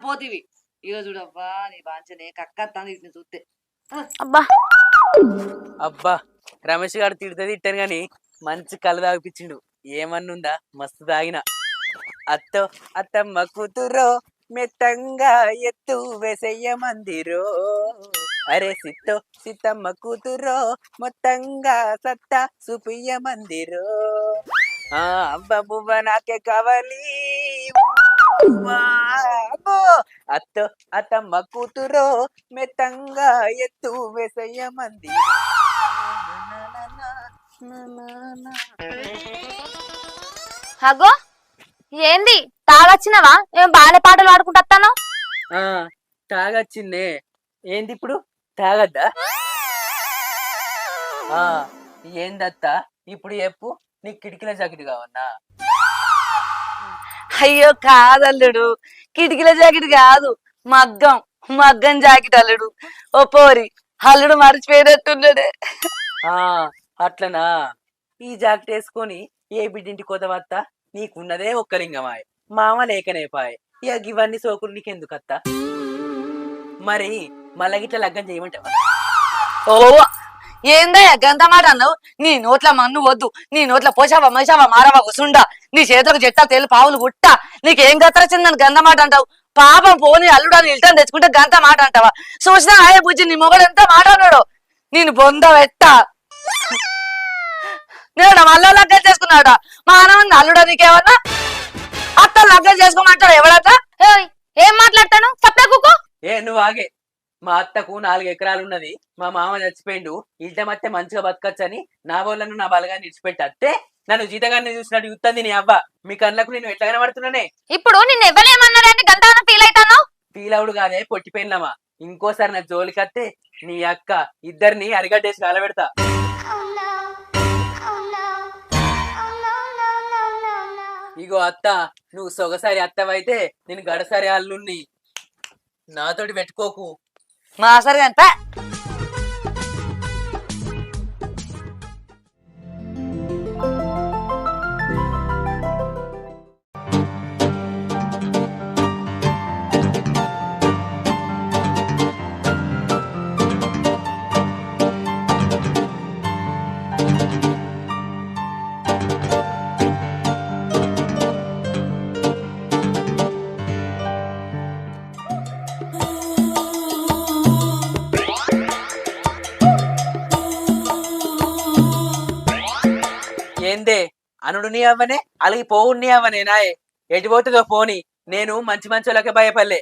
పోతివి. ఇక చూడవ్వా నీ బాంచనే కక్కత్తాను ఇట్ని చూస్తే అబ్బా. అబ్బా రమేష్ గారు తిడితే తిట్టాను గాని మంచి కళ్ళు తాగిపించిండు. ఏమన్నుందా? మస్తు తాగిన. అత్తో అత్తమ్మ కూతురో మెత్తంగా ఎత్తు వేసయ్య మందిరో. అరే సిత్తో సిత్తమ్మ కూతురో మొత్తంగా సత్తా సుపియ్య మందిరో. ఆ అబ్బ బువ్వ నాకే కావాలి. అత్తో అత్తమ్మ కూతురో మెత్తంగా ఎత్తు వేసయ్య అగో ఏంది? తాగొచ్చినవా? ఏం బాలే పాటలు పాడుకుంటాను ఆ తాగచ్చిందే. ఏంది ఇప్పుడు? తాగద్దా? ఆ ఏందత్తా? ఇప్పుడు చెప్పు. నీ కిటికీల జాకెట్ కావన్నా? అయ్యో కాదల్లుడు. కిటికీల జాకెట్ కాదు మగ్గం. మగ్గం జాకెట్ అల్లుడు. ఓ పోరి అల్లుడు మర్చిపోయినట్టున్నాడే. ఆ అట్లనా? ఈ జాకెట్ వేసుకొని ఏ బిడ్డింటి కొదవత్త నీకున్నదే ఒక్క లింగమాయ్. మామ లేకనే పాయ్. ఇక ఇవన్నీ సోకులు నీకెందుకు అత్త మరి మళ్ళీ గిట్ల లగ్గం చేయమంటావా? ఓ ఏందయ్యా గంత మాట అన్నావు నీ నోట్ల మన్ను వద్దు. నీ నోట్ల పోసావా మేసావా మారవా కుసుండా నీ చేతులకు చెట్టా తేలు పావులు గుట్ట. నీకేం గతరచిందని గంత మాట అంటావు? పాపం పోని అల్లుడని ఇల్టని తెచ్చుకుంటే గంత మాట అంటావా? చూసినా ఆయే బుజ్జి నీ మొగడు ఎంత మాట అన్నాడు? నేను బొంద వెట్ట నేను మళ్ళా లగ్గం చేసుకున్నాడా? మా అన్న అల్లుడా నీకేమన్నా? అత్త లగ్గం చేసుకోమంటాడు ఎవడట ఏయ్, ఏం మాట్లాడతాను? సప్లై కుక్కో ఏ నువ్వు ఆగే. మా అత్తకు నాలుగు ఎకరాలు ఉన్నది. మా మామ చచ్చిపోయిండు. ఇల్టమత్తే మంచిగా బతకచ్చని నా వాళ్ళను నా బలగాన్ని ఇడిచిపెట్టి అత్తే నన్ను జీతగాన్ని చూసినట్టు యుత్తంది నీ అవ్వ. మీ కళ్ళకు నేను ఎట్లా కనబడుతున్నానే? ఇప్పుడు నిన్ను ఎవరేమన్నారని గంటన ఫీల్ అవుతాను ఫీలవుడు కాదే పొట్టిపోయినమ్మా ఇంకోసారి నా జోలికత్తే నీ అక్క ఇద్దరిని అరిగడ్డేసి కాలబెడతా. ఇగో అత్త నువ్వు సొగసారి అత్తవైతే నేను గడసారి అల్లుణ్ణి. నాతోటి పెట్టుకోకు. మా సరే ఎందే అనుడుని అనుడు నీ అవ్వనే? అలాగే పోవుని అవ్వనే? నాయే ఎటు పోతుందో పోని. నేను మంచి మంచి వాళ్ళకే భయపడలే.